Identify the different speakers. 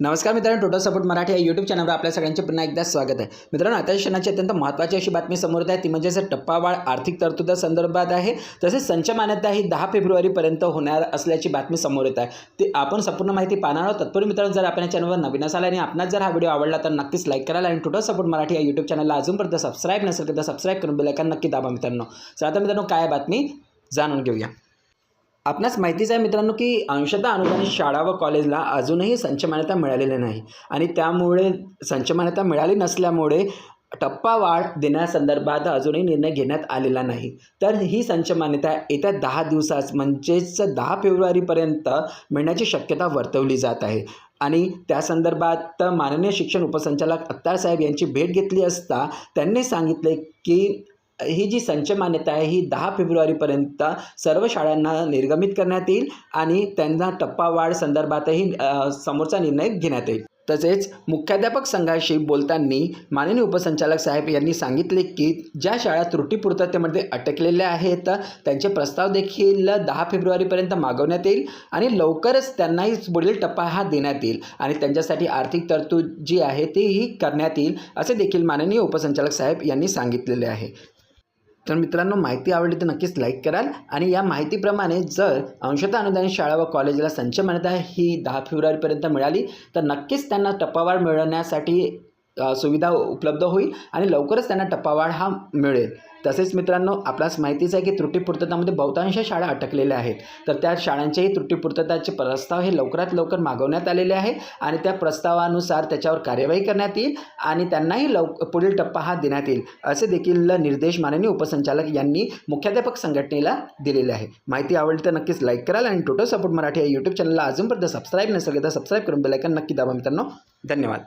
Speaker 1: नमस्कार मित्रांनो total support Marathi या यूट्यूब चॅनलवर आपल्या सगळ्यांचे पुन्हा एकदा स्वागत आहे. मित्रांनो आता क्षणाची अत्यंत महत्त्वाची अशी बातमी समोर येत आहे. ती म्हणजे टप्पावाढ आर्थिक तरतुदा आहे. तसेच संच मान्यता ही दहा फेब्रुवारीपर्यंत होणार असल्याची बातमी समोर येत आहे. ते आपण संपूर्ण माहिती पाहणार आहोत. तत्पूर्वी मित्रांनो जर आपल्या चॅनलवर नवीन असाल आणि आपणास जर हा व्हिडिओ आवडला तर नक्कीच लाईक करायला आणि टोटल सपोर्ट मराठी या यूट्यूब चॅनलला अजूनपर्यंत सबस्क्राईब नसेल तर सबस्क्राईब करून बेलायकन नक्की दाबा मित्रांनो. तर आता मित्रांनो काय आहे बातमी? जाणून घेऊया. आपणास माहितीच आहे मित्रांनो की अंशतः अनुदानित शाळा व कॉलेजला अजूनही संच मान्यता मिळालेली नाही. आणि त्यामुळे संच मान्यता मिळाली नसल्यामुळे टप्पा वाढ देण्यासंदर्भात अजूनही निर्णय घेण्यात आलेला नाही. तर ही संच मान्यता येत्या दहा दिवसात म्हणजेच दहा फेब्रुवारीपर्यंत मिळण्याची शक्यता वर्तवली जात आहे. आणि त्या संदर्भात माननीय शिक्षण उपसंचालक अत्तार साहेब यांची भेट घेतली असता त्यांनी सांगितले की ही जी संच मान्यता आहे ही दहा फेब्रुवारीपर्यंत सर्व शाळांना निर्गमित करण्यात येईल आणि त्यांना टप्पावाढ संदर्भातही समोरचा निर्णय घेण्यात येईल. तसेच मुख्याध्यापक संघाशी बोलताना माननीय उपसंचालक साहेब यांनी सांगितले की ज्या शाळा त्रुटीपूर्ततेमध्ये अटकलेल्या आहेत त्यांचे प्रस्ताव देखील दहा फेब्रुवारीपर्यंत मागवण्यात येईल आणि लवकरच त्यांनाही पुढील टप्पा हा देण्यात येईल आणि त्यांच्यासाठी आर्थिक तरतूद जी आहे तीही करण्यात येईल असे देखील माननीय उपसंचालक साहेब यांनी सांगितलेले आहे. तर मित्रांनो माहिती आवडली तर नक्कीच लाईक कराल. आणि या माहितीप्रमाणे जर अंशतः अनुदानित शाळा व कॉलेजला संच मान्यता ही दहा फेब्रुवारीपर्यंत मिळाली तर नक्कीच त्यांना टप्पावाढ मिळवण्यासाठी सुविधा उपलब्ध होईल आणि लवकरच त्यांना टप्पावाढ हा मिळेल. तसेच मित्रांनो आपल्यास माहितीच आहे की त्रुटीपूर्ततामध्ये बहुतांश शाळा अटकलेल्या आहेत. तर त्या शाळांच्याही त्रुटीपूर्तताचे प्रस्ताव हे लवकरात लवकर मागवण्यात आलेले आहे आणि त्या प्रस्तावानुसार त्याच्यावर कार्यवाही करण्यात येईल आणि त्यांनाही लव पुढील टप्पा हा देण्यात येईल असे देखील निर्देश माननीय उपसंचालक यांनी मुख्याध्यापक संघटनेला दिलेले आहे. माहिती आवडली तर नक्कीच लाईक कराल आणि टोटल सपोर्ट मराठी या यूट्यूब चॅनलला अजूनपर्यंत सबस्क्राईब नसेल तर सबस्क्राईब करून बेलायकन नक्की दाबा मित्रांनो. धन्यवाद.